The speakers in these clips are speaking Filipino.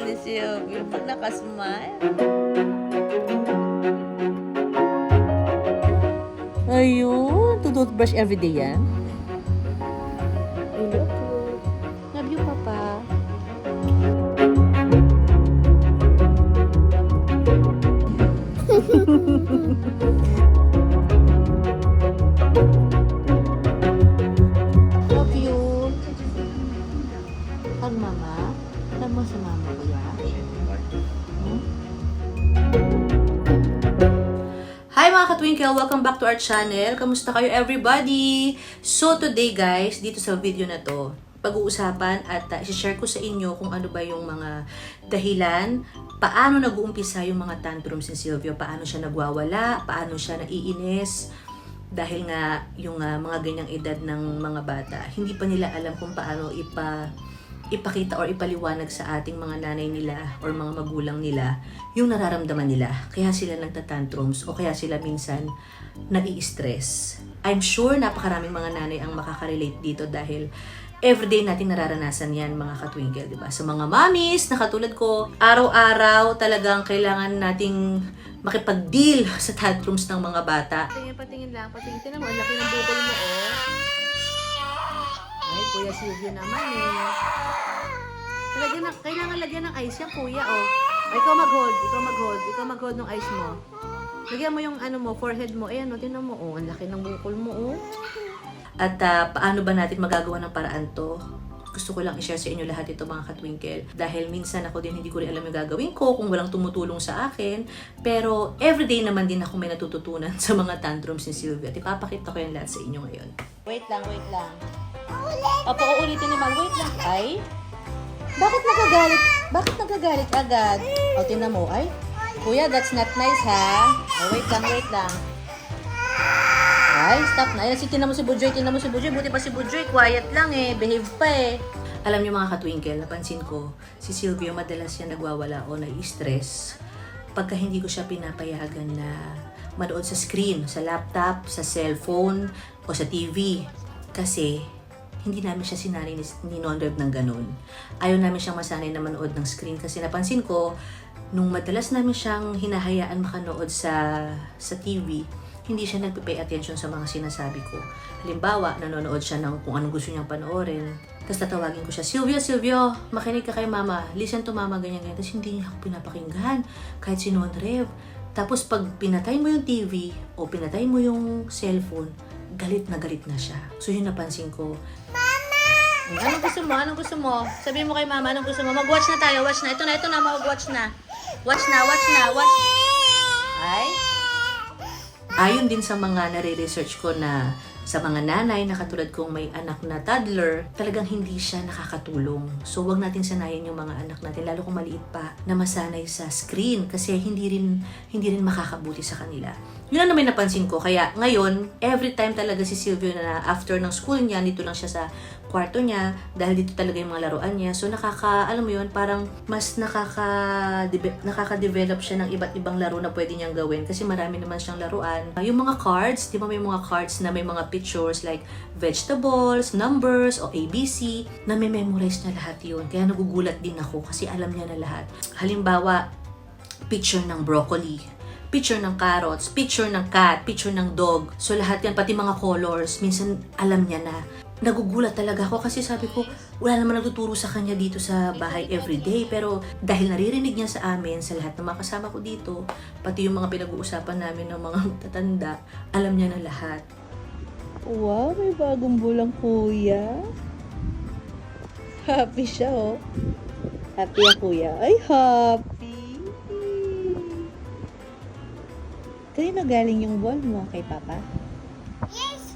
si Sylvia. Ang cute naman pala ni Sylvia pag nakasmile. Ayun, to toothbrush everyday yan. Hello po. Love you, Papa. mga ka-twinkle! Welcome back to our channel. Kamusta kayo everybody? So today guys, dito sa video na to, pag-uusapan at uh, share ko sa inyo kung ano ba yung mga dahilan, paano nag-uumpisa yung mga tantrums ni Silvio, paano siya nagwawala, paano siya naiinis, dahil nga yung ah, mga ganyang edad ng mga bata, hindi pa nila alam kung paano ipa ipakita or ipaliwanag sa ating mga nanay nila or mga magulang nila yung nararamdaman nila. Kaya sila nagtatantrums o kaya sila minsan nai-stress. I'm sure napakaraming mga nanay ang makaka-relate dito dahil everyday natin nararanasan yan mga katwinkle, di ba? Sa mga mommies na katulad ko, araw-araw talagang kailangan nating makipag-deal sa tantrums ng mga bata. Patingin, patingin lang, patingin. Tinan mo, ang laki ng bukol mo, oh. Ay, Kuya Silvio naman, eh. Lagyan ng, kailangan lagyan ng ice yan, kuya, oh. O, ikaw mag-hold, ikaw mag-hold, ikaw mag-hold ng ice mo. Lagyan mo yung ano mo, forehead mo. Ayan, oh, tinan mo, oh. Ang laki ng bukol mo, oh. At ah, paano ba natin magagawa ng paraan to? Gusto ko lang i-share sa inyo lahat ito mga katwinkle. Dahil minsan ako din hindi ko rin alam yung gagawin ko kung walang tumutulong sa akin. Pero everyday naman din ako may natututunan sa mga tantrums ni Sylvia. At ipapakita ko yan lahat sa inyo ngayon. Wait lang, wait lang. Opo, uulitin naman. Wait lang. Ay, bakit nagagalit? Bakit nagagalit agad? O, tinan mo. Ay, kuya, that's not nice, ha? O, wait lang, wait lang. Ay, stop na. Ayan, si tinan mo si Bujoy, tinan mo si Bujoy. Buti pa si Bujoy, quiet lang eh. Behave pa eh. Alam niyo mga katwinkle, napansin ko, si Silvio madalas siya nagwawala o nai-stress pagka hindi ko siya pinapayagan na manood sa screen, sa laptop, sa cellphone, o sa TV. Kasi, hindi namin siya sinanay ni, ni Non-Rev ng ganun. Ayaw namin siyang masanay na manood ng screen kasi napansin ko, nung madalas namin siyang hinahayaan makanood sa, sa TV, hindi siya nagpe-pay attention sa mga sinasabi ko. Halimbawa, nanonood siya ng kung anong gusto niyang panoorin. Tapos tatawagin ko siya, Silvio, Silvio, makinig ka kay mama. Listen to mama, ganyan, ganyan. Tapos hindi niya ako pinapakinggan. Kahit si Non-Rev. Tapos pag pinatay mo yung TV o pinatay mo yung cellphone, galit na galit na siya. So yun napansin ko. Mama! Anong gusto mo? Anong gusto mo? Sabihin mo kay mama, anong gusto mo? Mag-watch na tayo, watch na. Ito na, ito na, mag-watch na. Watch na, watch na, watch. Ay? Ayon din sa mga nare-research ko na sa mga nanay na katulad kong may anak na toddler, talagang hindi siya nakakatulong. So, wag natin sanayin yung mga anak natin, lalo kung maliit pa, na masanay sa screen kasi hindi rin, hindi rin makakabuti sa kanila. Yun ang naman napansin ko. Kaya ngayon, every time talaga si Silvio na after ng school niya, dito lang siya sa kwarto niya dahil dito talaga yung mga laruan niya. So nakaka, alam mo yun, parang mas nakaka, nakaka-develop siya ng iba't ibang laro na pwede niyang gawin kasi marami naman siyang laruan. Uh, Yung mga cards, di ba may mga cards na may mga pictures like vegetables, numbers, o ABC, na may memorize na lahat yun. Kaya nagugulat din ako kasi alam niya na lahat. Halimbawa, picture ng broccoli, picture ng carrots, picture ng cat, picture ng dog. So lahat yan, pati mga colors, minsan alam niya na. Nagugulat talaga ako kasi sabi ko, wala naman nagtuturo sa kanya dito sa bahay everyday. Pero dahil naririnig niya sa amin, sa lahat ng mga kasama ko dito, pati yung mga pinag-uusapan namin ng mga tatanda, alam niya na lahat. Wow, may bagong bulang kuya. Happy siya, oh. Happy ang kuya. Ay, happy. Kanino galing yung ball mo? Kay Papa?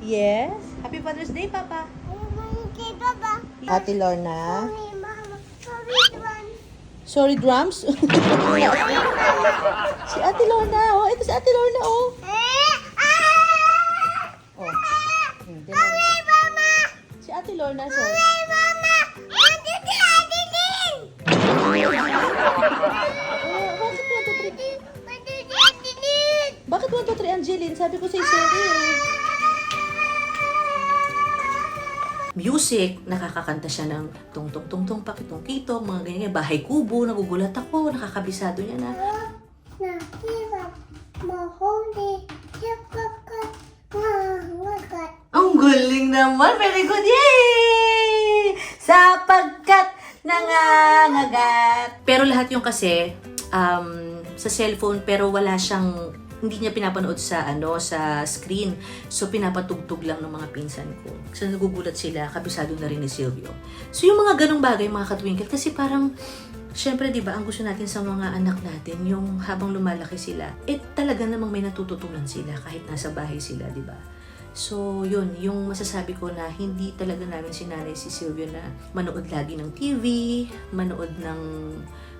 Yes. Happy Father's Day, Papa. Ate Lorna. Sorry, Mama. Sorry, one. Sorry, drums. si Ate Lorna. Oh, ito si Ate Lorna, oh. Eh, ah! Oh. Hmm, tingnan mo. Sorry, Mama. Si Ate Lorna, sorry. Music, nakakakanta siya ng tong tong tong tong pakitong kitong, mga ganyan, bahay kubo, nagugulat ako, nakakabisado niya na. Mahuli. Mahawagat. Ang galing naman, very good, yay! Sapagkat nangangagat. Pero lahat yung kasi, um, sa cellphone, pero wala siyang hindi niya pinapanood sa ano sa screen. So pinapatugtog lang ng mga pinsan ko. Kasi nagugulat sila, kabisado na rin ni Silvio. So yung mga ganong bagay mga katwinkle kasi parang Siyempre, di ba, ang gusto natin sa mga anak natin, yung habang lumalaki sila, eh talaga namang may natututunan sila kahit nasa bahay sila, di ba? So, yun, yung masasabi ko na hindi talaga namin sinanay si Silvio na manood lagi ng TV, manood ng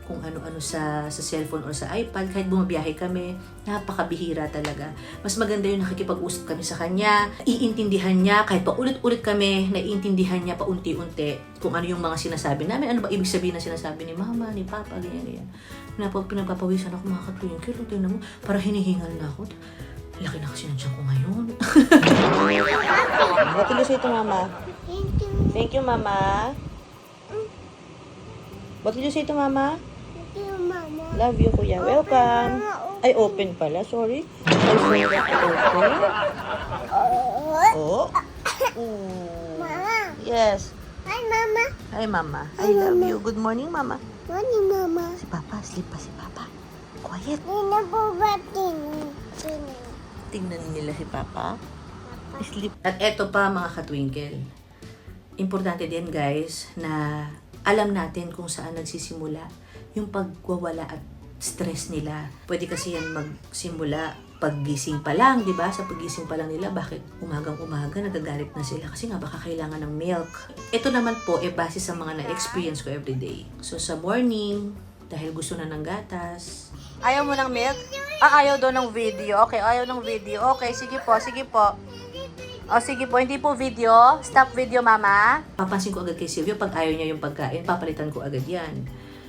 kung ano-ano sa sa cellphone or sa iPad, kahit bumabiyahe kami, napakabihira talaga. Mas maganda yung nakikipag-usap kami sa kanya, iintindihan niya, kahit pa ulit-ulit kami, naiintindihan niya pa unti-unti kung ano yung mga sinasabi namin, ano ba ibig sabihin na sinasabi ni mama, ni papa, ganyan, ganyan. Pinapa, pinagpapawisan ako mga katwinkle, tingnan mo, parang hinihingal na ako. Laki na kasi ng tiyan ko ngayon. What did you say to mama? Thank you. Thank you, mama. Did you say to mama? You, Mama. Love you, kuya. Welcome. Ay, open pala. Sorry. Ay, sorry. Open. Oh. Mama. Yes. Hi, Mama. Hi, mama. I love you. Good morning, mama. Morning, Mama. Si papa. Sleep pa si papa. Quiet. Hindi na po ba tin- tin- Tingnan nila si papa. Sleep. At eto pa, mga katwinkle. Importante din, guys, na alam natin kung saan nagsisimula yung pagwawala at stress nila. Pwede kasi yan magsimula paggising pa lang, di ba? Sa paggising pa lang nila, bakit umagang umaga nagagalit na sila? Kasi nga baka kailangan ng milk. Ito naman po, eh, base sa mga na-experience ko everyday. So, sa morning, dahil gusto na ng gatas. Ayaw mo ng milk? Ah, ayaw daw ng video. Okay, ayaw ng video. Okay, sige po, sige po. O, sige po, hindi po video. Stop video, mama. Papansin ko agad kay Silvio, pag ayaw niya yung pagkain, papalitan ko agad yan.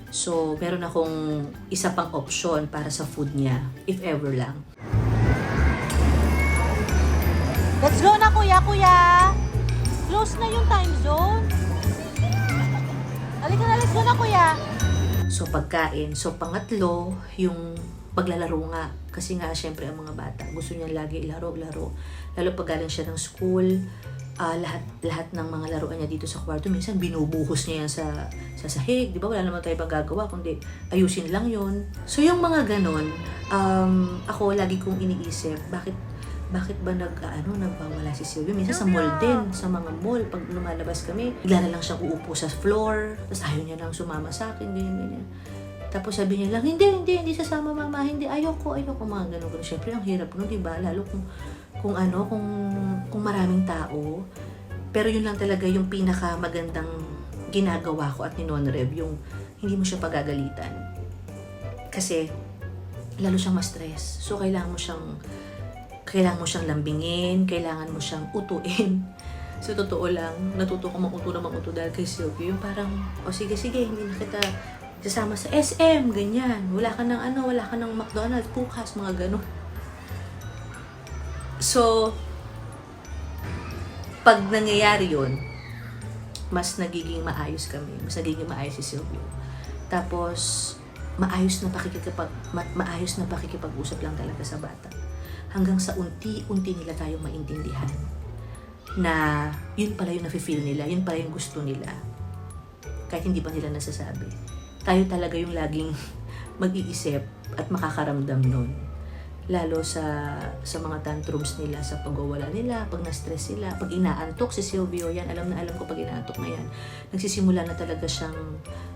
So, meron akong isa pang option para sa food niya, if ever lang. Let's go na, kuya, kuya! Close na yung time zone. Halika na, let's go na, kuya! So, pagkain. So, pangatlo, yung paglalaro nga. Kasi nga, syempre, ang mga bata, gusto niya lagi ilaro-laro. Lalo pag galing siya ng school, ah, lahat lahat ng mga laruan niya dito sa kwarto, minsan binubuhos niya yan sa, sa sahig. Di ba? Wala naman tayo pang gagawa, kundi ayusin lang yon So, yung mga ganon, um, ako lagi kong iniisip, bakit bakit ba nag ano nagwawala si Sylvia minsan sa mall din sa mga mall pag lumalabas kami bigla na lang siyang uupo sa floor tapos ayaw niya nang sumama sa akin ganyan ganyan tapos sabi niya lang, hindi, hindi, hindi sasama mama, hindi, ayoko, ayoko, mga ganun, ganun. Siyempre, ang hirap nun, di ba? Lalo kung, kung ano, kung, kung maraming tao. Pero yun lang talaga yung pinaka magandang ginagawa ko at ni Rev, yung hindi mo siya pagagalitan. Kasi, lalo siyang ma-stress. So, kailangan mo siyang, kailangan mo siyang lambingin, kailangan mo siyang utuin. So, totoo lang, natuto ko makuto na makuto dahil kay Sylvie. Yung parang, o sige, sige, hindi na kita sasama sa SM, ganyan. Wala ka ng ano, wala ka ng McDonald's, bukas, mga ganun. So, pag nangyayari yun, mas nagiging maayos kami. Mas nagiging maayos si Silvio. Tapos, maayos na pakikipag ma- maayos na pakikipag-usap lang talaga sa bata. Hanggang sa unti-unti nila tayong maintindihan na yun pala yung nafe-feel nila, yun pala yung gusto nila. Kahit hindi pa nila nasasabi. Tayo talaga yung laging mag-iisip at makakaramdam nun. Lalo sa sa mga tantrums nila, sa pagwawala nila, pag na-stress sila, pag inaantok si Silvio, yan, alam na alam ko pag inaantok na yan. Nagsisimula na talaga siyang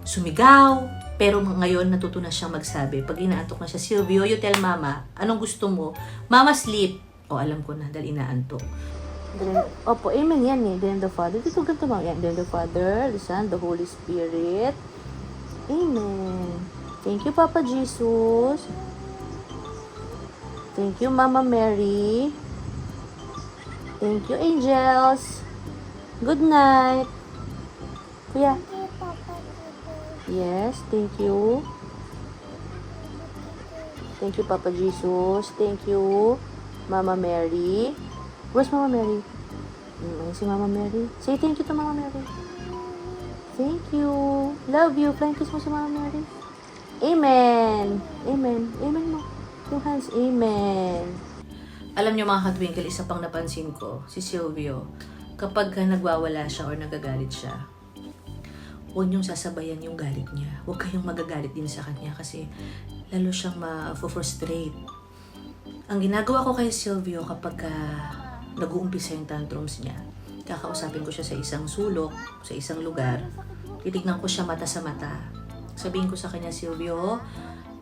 sumigaw, pero ngayon natuto na siyang magsabi. Pag inaantok na siya, Silvio, you tell mama, anong gusto mo? Mama sleep. O, alam ko na, dahil inaantok. Opo, amen yan eh. Then the Father. Dito ganito ba? Yan. Then the Father, the Son, the Holy Spirit. Amen. Thank you, Papa Jesus. Thank you, Mama Mary. Thank you, angels. Good night. Kuya. Yes, thank you. Thank you, Papa Jesus. Thank you, Mama Mary. Where's Mama Mary? Mm, si Mama Mary. Say thank you to Mama Mary. Thank you. Love you. Flying kiss mo si Mama Mary. Amen. Amen. Amen mo. Two hands. Amen. Alam niyo mga katwinkle, isa pang napansin ko, si Silvio, kapag ka nagwawala siya or nagagalit siya, huwag niyong sasabayan yung galit niya. Huwag kayong magagalit din sa kanya kasi lalo siyang ma-frustrate. Ang ginagawa ko kay Silvio kapag ka nag-uumpisa yung tantrums niya, kakausapin ko siya sa isang sulok, sa isang lugar, titignan ko siya mata sa mata. Sabihin ko sa kanya, Silvio,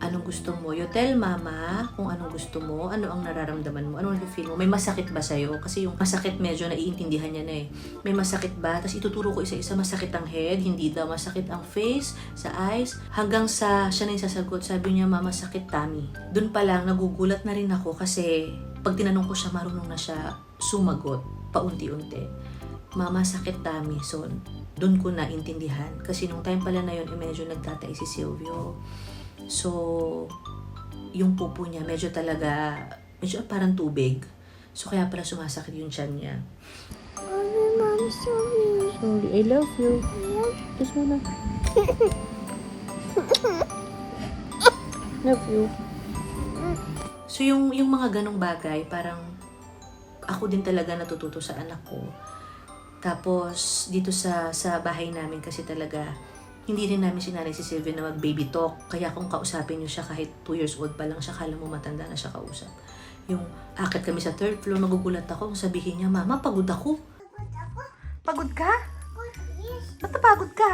anong gusto mo? You tell mama kung anong gusto mo, ano ang nararamdaman mo, ano ang feel mo. May masakit ba sa'yo? Kasi yung masakit medyo naiintindihan niya na eh. May masakit ba? Tapos ituturo ko isa-isa, masakit ang head, hindi daw masakit ang face, sa eyes. Hanggang sa siya na yung sasagot, sabi niya, mama, sakit tummy. Doon pa lang, nagugulat na rin ako kasi pag tinanong ko siya, marunong na siya sumagot paunti-unti. Mama, sakit tummy. So, doon ko na intindihan. Kasi nung time pala na yun, eh, medyo nagtatay si Silvio. So, yung pupo niya, medyo talaga, medyo parang tubig. So, kaya pala sumasakit yung tiyan niya. Mami, mami, sorry. Sorry, I love you. Kiss mo na. love you. So, yung, yung mga ganong bagay, parang ako din talaga natututo sa anak ko. Tapos, dito sa sa bahay namin kasi talaga, hindi rin namin sinanay si Sylvia na mag-baby talk. Kaya kung kausapin niyo siya kahit 2 years old pa lang siya, kala mo matanda na siya kausap. Yung akit kami sa third floor, magugulat ako, sabihin niya, Mama, pagod ako. Pagod ka? Yes, Ba't napagod ka?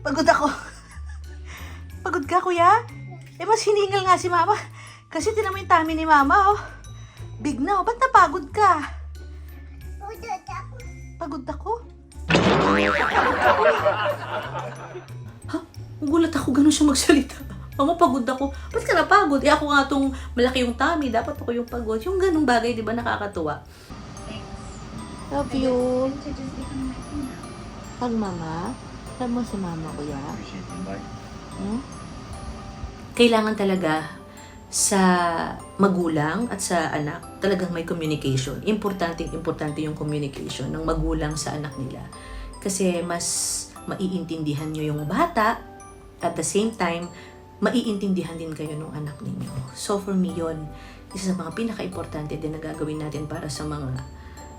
Pagod ako. Pagod ka, kuya? Eh, mas hiningal nga si mama. Kasi tinan mo yung tummy ni mama, oh. Big na, oh. Ba't napagod ka? Udot ako. Pagod ako? Ha? Gulat ako, ganun siya magsalita. Mama, pagod ako. Ba't ka napagod? Eh, ako nga tong malaki yung tummy. Dapat ako yung pagod. Yung ganung bagay, di ba, nakakatuwa. Love you. Pag mama, love mo si mama, kuya. Hmm? Kailangan talaga sa magulang at sa anak, talagang may communication. Importante, importante yung communication ng magulang sa anak nila. Kasi mas maiintindihan nyo yung bata, at the same time, maiintindihan din kayo ng anak ninyo. So for me yun, isa sa mga pinaka-importante din na gagawin natin para sa mga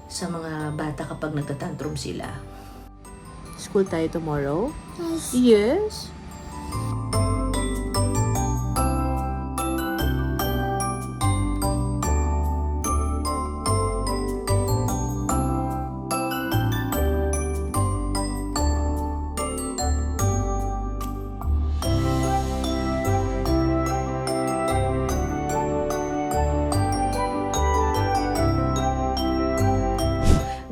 sa mga bata kapag nagtatantrum sila. School tayo tomorrow? Yes. Yes.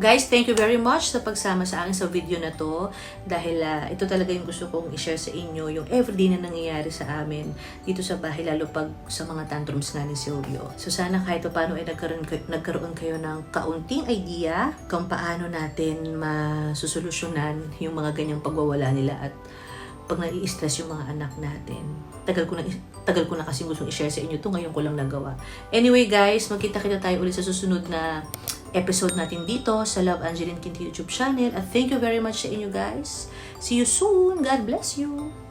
Guys, thank you very much sa pagsama sa akin sa video na to dahil ah, ito talaga yung gusto kong i-share sa inyo yung everyday na nangyayari sa amin dito sa bahay lalo pag sa mga tantrums nga ni Silvio. So sana kahit pa paano ay nagkaroon, nagkaroon kayo ng kaunting idea kung paano natin masusolusyonan yung mga ganyang pagwawala nila at pag nai-stress yung mga anak natin. Tagal ko na tagal ko na kasi gustong i-share sa inyo to ngayon ko lang nagawa. Anyway guys, magkita-kita tayo ulit sa susunod na episode natin dito sa Love Angeline Quinto YouTube channel. At thank you very much sa inyo guys. See you soon. God bless you.